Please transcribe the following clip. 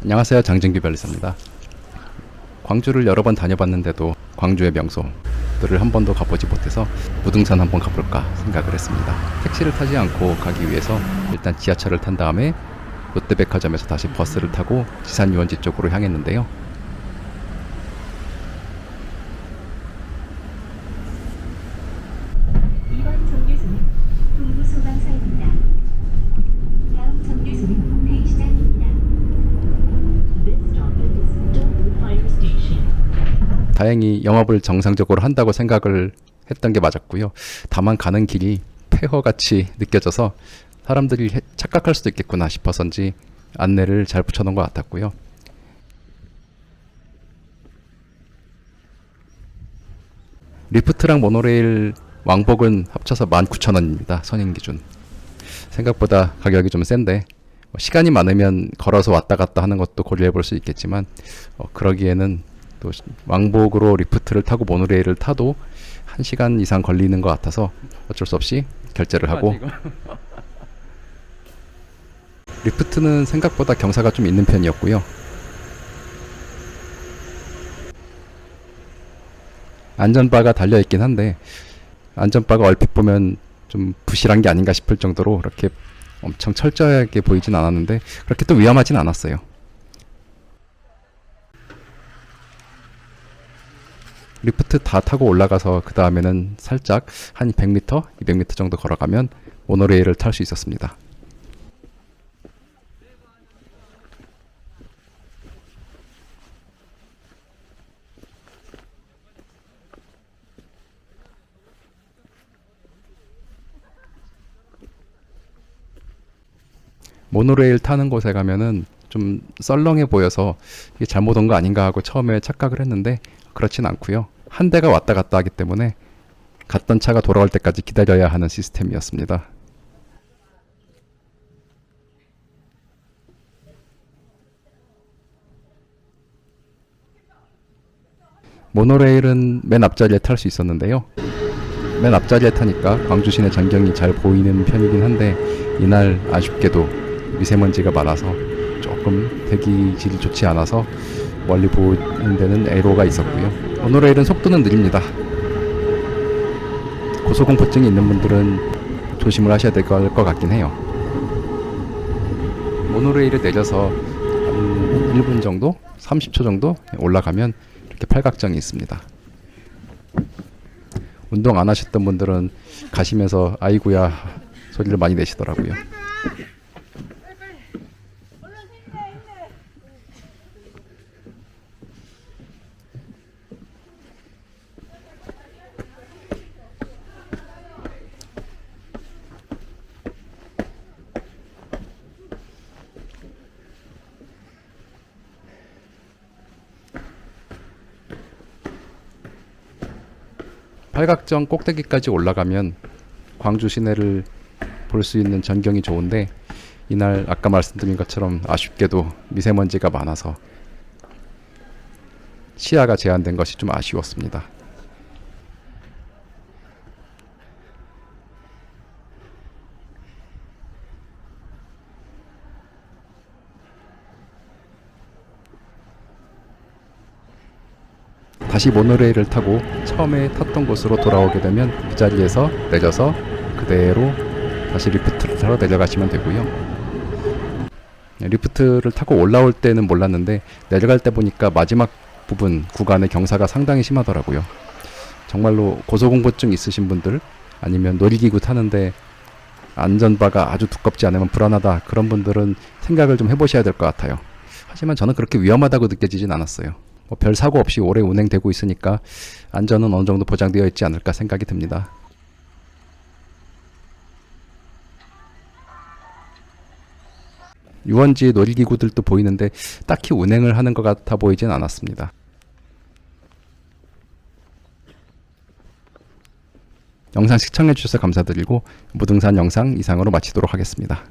안녕하세요. 장진규 변리사입니다. 광주를 여러 번 다녀봤는데도 광주의 명소들을 한 번도 가보지 못해서 무등산 한번 가볼까 생각을 했습니다. 택시를 타지 않고 가기 위해서 일단 지하철을 탄 다음에 롯데백화점에서 다시 버스를 타고 지산 유원지 쪽으로 향했는데요. 이번 정류소는 동부소방서입니다. 다음 정류소는 홍대시장입니다. This stop is Dover Fire Station. 다행히 영업을 정상적으로 한다고 생각을 했던 게 맞았고요. 다만 가는 길이 폐허같이 느껴져서 사람들이 해- 착각할 수도 있겠구나 싶어서인지 안내를 잘 붙여놓은 것 같았고요. 리프트랑 모노레일 왕복은 합쳐서 19,000원입니다. 선행 기준. 생각보다 가격이 좀 센데 뭐 시간이 많으면 걸어서 왔다 갔다 하는 것도 고려해 볼 수 있겠지만 어, 그러기에는 또 시- 왕복으로 리프트를 타고 모노레일을 타도 1시간 이상 걸리는 것 같아서 어쩔 수 없이 결제를 하고 리프트는 생각보다 경사가 좀 있는 편이었고요. 안전바가 달려 있긴 한데 안전바가 얼핏 보면 좀 부실한 게 아닌가 싶을 정도로 그렇게 엄청 철저하게 보이진 않았는데 그렇게 또 위험하진 않았어요. 리프트 다 타고 올라가서 그 다음에는 살짝 한 100m, 200m 정도 걸어가면 모노레일을 탈 수 있었습니다. 모노레일 타는 곳에 가면은 좀 썰렁해 보여서 이게 잘못 온 거 아닌가 하고 처음에 착각을 했는데 그렇진 않고요. 한 대가 왔다 갔다 하기 때문에 갔던 차가 돌아올 때까지 기다려야 하는 시스템이었습니다. 모노레일은 맨 앞자리에 탈 수 있었는데요. 맨 앞자리에 타니까 광주 시내 전경이 잘 보이는 편이긴 한데 이날 아쉽게도 미세먼지가 많아서 조금 대기질이 좋지 않아서 멀리 보이는 데는 에로가 있었고요. 모노레일은 속도는 느립니다. 고소공포증이 있는 분들은 조심을 하셔야 될 것 같긴 해요. 모노레일을 내려서 한 1분 정도, 30초 정도 올라가면 이렇게 팔각정이 있습니다. 운동 안 하셨던 분들은 가시면서 아이고야 소리를 많이 내시더라고요. 팔각정 꼭대기까지 올라가면 광주 시내를 볼 수 있는 전경이 좋은데 이날 아까 말씀드린 것처럼 아쉽게도 미세먼지가 많아서 시야가 제한된 것이 좀 아쉬웠습니다. 다시 모노레일을 타고 처음에 탔던 곳으로 돌아오게 되면 그 자리에서 내려서 그대로 다시 리프트를 타러 내려가시면 되고요. 네, 리프트를 타고 올라올 때는 몰랐는데 내려갈 때 보니까 마지막 부분 구간의 경사가 상당히 심하더라고요. 정말로 고소공포증 있으신 분들 아니면 놀이기구 타는데 안전바가 아주 두껍지 않으면 불안하다 그런 분들은 생각을 좀 해보셔야 될 것 같아요. 하지만 저는 그렇게 위험하다고 느껴지진 않았어요. 뭐 별 사고 없이 오래 운행되고 있으니까 안전은 어느 정도 보장되어 있지 않을까 생각이 듭니다. 유원지 놀이기구들도 보이는데 딱히 운행을 하는 것 같아 보이진 않았습니다. 영상 시청해주셔서 감사드리고 무등산 영상 이상으로 마치도록 하겠습니다.